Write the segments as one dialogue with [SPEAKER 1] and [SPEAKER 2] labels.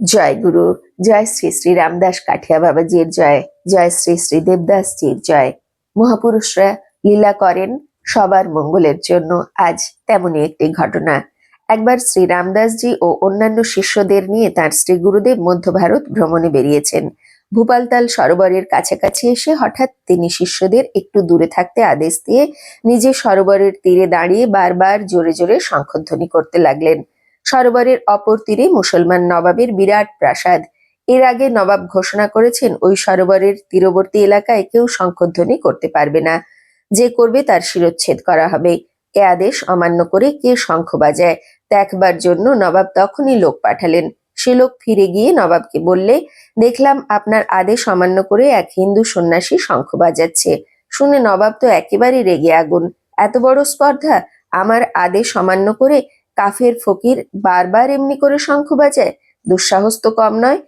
[SPEAKER 1] জয় গুরু, জয় শ্রী শ্রী রামদাস কাঠিয়া বাবাজির জয় জয় শ্রী শ্রী দেবদাসজির জয়। মহাপুরুষরা লীলা করেন সবার মঙ্গলের জন্য, আজ তেমনই একটি ঘটনা। একবার শ্রী রামদাসজি ও অন্যান্য শিষ্যদের নিয়ে তার শ্রী গুরুদেব মধ্য ভারত ভ্রমণে বেরিয়েছেন। ভূপালতাল সরোবরের কাছাকাছি এসে হঠাৎ তিনি শিষ্যদের একটু দূরে থাকতে আদেশ দিয়ে নিজে সরোবরের তীরে দাঁড়িয়ে বারবার জোরে জোরে শঙ্খধ্বনি করতে লাগলেন। সরোবরের অপর তীরে মুসলমান নবাবের বিরাট প্রাসাদ। এর আগে নবাব ঘোষণা করেছেন, ওই সরোবরের তীরবর্তী এলাকায় কেউ শঙ্খধ্বনি করতে পারবে না। যে করবে তার শিরচ্ছেদ করা হবে। এ আদেশ অমান্য করে কে শঙ্খ বাজায়? দেখবার জন্য নবাব তখনই লোক পাঠালেন। সে লোক ফিরে গিয়ে নবাবকে বললে, দেখলাম আপনার আদেশ অমান্য করে এক হিন্দু সন্ন্যাসী শঙ্খ বাজাচ্ছে। শুনে নবাব তো একেবারে রেগে আগুন। এত বড় স্পর্ধা? আমার আদেশ অমান্য করে কাফের ফকির বারবার এমনি করে শঙ্খ বাজায়, দুঃসাহস তো কম নয়।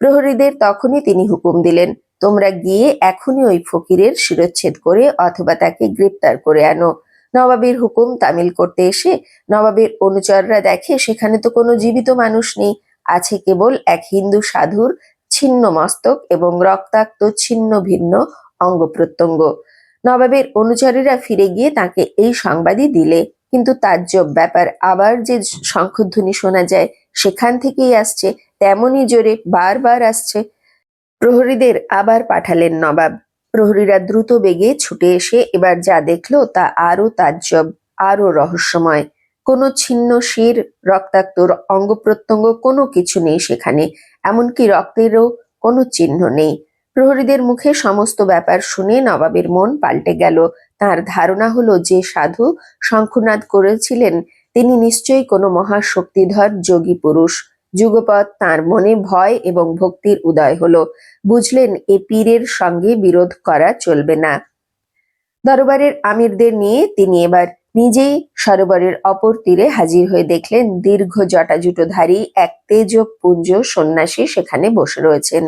[SPEAKER 1] প্রহরীদের তখনই তিনি হুকুম দিলেন, তোমরা গিয়ে এখনই ওই ফকিরের শিরচ্ছেদ করে অথবা তাকে গ্রেপ্তার করে আনো। নবাবের হুকুম তামিল করতে এসে নবাবের অনুচররা দেখে, সেখানে তো কোনো জীবিত মানুষ নেই, আছে কেবল এক হিন্দু সাধুর ছিন্ন মস্তক এবং রক্তাক্ত ছিন্ন ভিন্ন অঙ্গ প্রত্যঙ্গ। নবাবের অনুচরেরা ফিরে গিয়ে তাকে এই সংবাদই দিলে। কিন্তু তাজ্জব ব্যাপার। আবার যে শঙ্খধ্বনি শোনা যায়, সেখান থেকেই আসছে, তেমনই জোরে বারবার আসছে। প্রহরীদের আবার পাঠালেন নবাব। প্রহরীরা দ্রুত বেগে ছুটে এসে এবার যা দেখল তা আরও তাজ্জব আরও রহস্যময়। কোনো ছিন্ন শির রক্তাক্ত অঙ্গ প্রত্যঙ্গ কোনো কিছু নেই সেখানে, এমনকি রক্তেরও কোনো চিহ্ন নেই। প্রহরীদের মুখে সমস্ত ব্যাপার শুনে নবাবের মন পাল্টে গেল। তার ধারণা হলো যে সাধু শঙ্খনাদ করেছিলেন, তিনি নিশ্চয়ই কোনো মহাশক্তিধর যোগী পুরুষ। যুগপৎ তার মনে ভয় এবং ভক্তির উদয় হলো। বুঝলেন, এ পীরের সঙ্গে বিরোধ করা চলবে না। দরবারের আমিরদের নিয়ে তিনি এবার নিজেই সরোবরের অপর তীরে হাজির হয়ে দেখলেন, দীর্ঘ জটাজুটোধারী এক তেজপুঞ্জ সন্ন্যাসী সেখানে বসে রয়েছেন।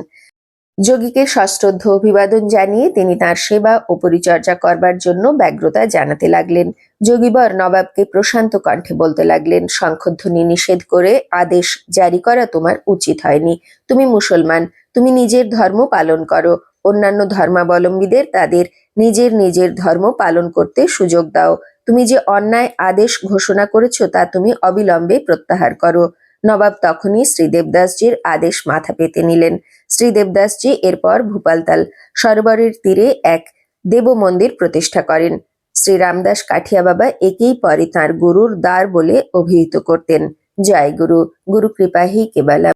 [SPEAKER 1] যোগীকে সশ্রদ্ধ অভিবাদন জানিয়ে তিনি তার সেবা ও পরিচর্যা করবার জন্য ব্যগ্রতা জানাতে লাগলেন। যোগীবর নবাবকে প্রশান্ত কণ্ঠে বলতে লাগলেন, শঙ্খধ্বনি নিষেধ করে আদেশ জারি করা তোমার উচিত হয়নি। তুমি মুসলমান, তুমি নিজের ধর্ম পালন করো। অন্যান্য ধর্মাবলম্বীদের তাদের নিজের নিজের ধর্ম পালন করতে সুযোগ দাও। তুমি যে অন্যায় আদেশ ঘোষণা করেছ তা তুমি অবিলম্বে প্রত্যাহার করো। নবাব তখনই শ্রী দেবদাসজির আদেশ মাথা পেতে নিলেন। শ্রী দেবদাসজি এরপর ভূপালতাল সরোবরের তীরে এক দেব মন্দির প্রতিষ্ঠা করেন। শ্রী রামদাস কাঠিয়া বাবা একেই পরে তাঁর গুরুর দ্বার বলে অভিহিত করতেন। জয় গুরু গুরু কৃপাহি কেবলা।